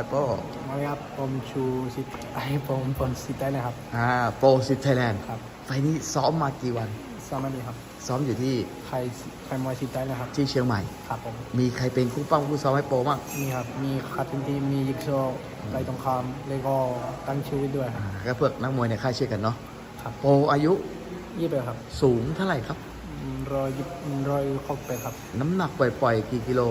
อยโป้มาเลยครับผมชูสิทธิ์ไอ้ผมผลสิทธิ์ได้เลยครับ อ่าโปรซิตไทยแลนด์ครับ ไฟล์นี้ซ้อมมากี่วันซ้อมไม่ดีครับ ซ้อมอยู่ที่ใครใครมวยสิทธิ์ได้เลยครับ ที่เชียงใหม่ ครับผม มีใครเป็นคู่ปั้มคู่ซ้อมให้โปรบ้างมีครับ มีคัดเป็นทีมมียิกโซไรตรงคามแล้วก็ตั้งชีวิตด้วยครับอ่าก็เพื่อนักมวยในค่ายเชื่อกันเนาะครับโปรอายุยี่สิบเอ็ดครับ สูงเท่าไหร่ครับ ร้อยยี่ร้อยหกเป็ดครับน้ำหนักปล่อยๆ กี่กิโล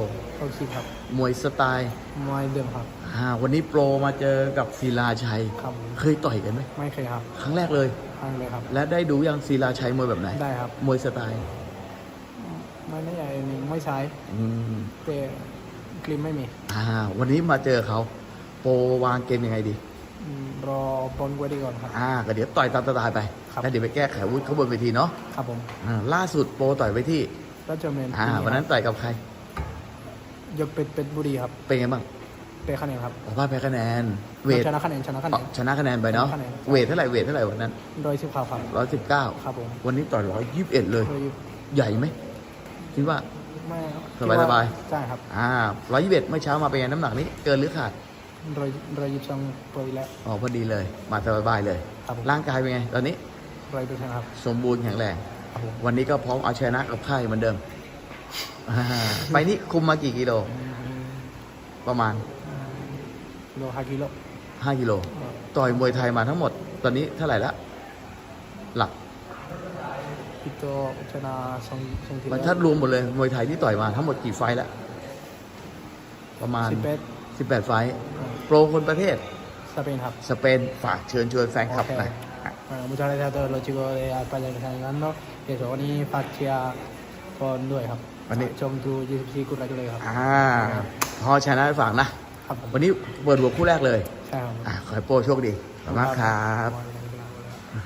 หกสิบครับมวยสไตล์มวยเดิมครับอ่าวันนี้โปรมาเจอกับศิลาชัย ครับเคยต่อยกันไหมไม่เคยครับ ครั้งแรกเลยทางเลยครับ และได้ดูยังศิลาชัยมวยแบบไหนได้ครับมวยสไตล์ไม่ไม่ใหญ่ไม่ใช้อืมแต่กลิมไม่มีอ่าวันนี้มาเจอเขาโปรวางเกมยังไงดีอืม รอบอลกวยดีก่อนครับ อ่าก็เดี๋ยวต่อยตามสไตล์ไปครับ แล้วเดี๋ยวไปแก้ไขอาวุธเขาบนเวทีเนาะครับผมอ่าล่าสุดโปรต่อยไปที่รัชเมนอ่าวันนั้นต่อยกับใคร ยกเป็ดเป็ดบุรีครับเป็นไงบ้างเปคะแนนครับออกมาแพ้คะแนน เวทชนะคะแนนชนะคะแนอ๋อนชนะคะแนนไปเนาะชนะคะแนน เวทเท่าไหร่เวทเท่าไหร่วันนั้นโดยสิบข่าวครับร้อยสิบเก้าครับผมวันนี้ต่อยร้อยยี่สิบเอ็ดเลย โดยใหญ่ไหมคิดว่า ไม่สบายสบายใช่ครับ อ่าร้อยยี่สิบเอ็ดเมื่อเช้ามาเป็นไงน้ำหนักนี้เกินหรือขาด โดยโดยยิบสองปอยแล้ว อ๋อพอดีเลย มาสบายๆเลย ครับผม ร่างกายเป็นไง ตอนนี้โดยเปอร์เซ็นต์ครับ สมบูรณ์แข็งแรง ครับผม วันนี้ก็พร้อมเอาชนะกับค่ายเหมือนเดิมอ่าไปนี้คุมมากี่กิโลประมาณ โลฮากิโล5กิโล ต่อยมวยไทยมาทั้งหมด ตอนนี้เท่าไหร่ละ หลักพิโตชนะสองสองทีมันถ้ารวมหมดเลย มวยไทยที่ต่อยมาทั้งหมดกี่ไฟท์ละ ประมาณสิบเอ็ด 18 ไฟท์โปรคนประเทศสเปนครับสเปนฝากเชิญชวนแฟนคลับหน่อย Bueno, muchas gracias a todos los chicos de España que están llegando. Y eso, วันนี้ฝากเชียร์บอลด้วยครับวันนี้ ชมทูยูซีกุฎราชเลยครับ อ่าพอชนะฝากนะ ครับผมวันนี้เปิดหัวคู่แรกเลย ใช่ครับ อ่าขอให้โปรโชคดีขอบคุณมากครับครับ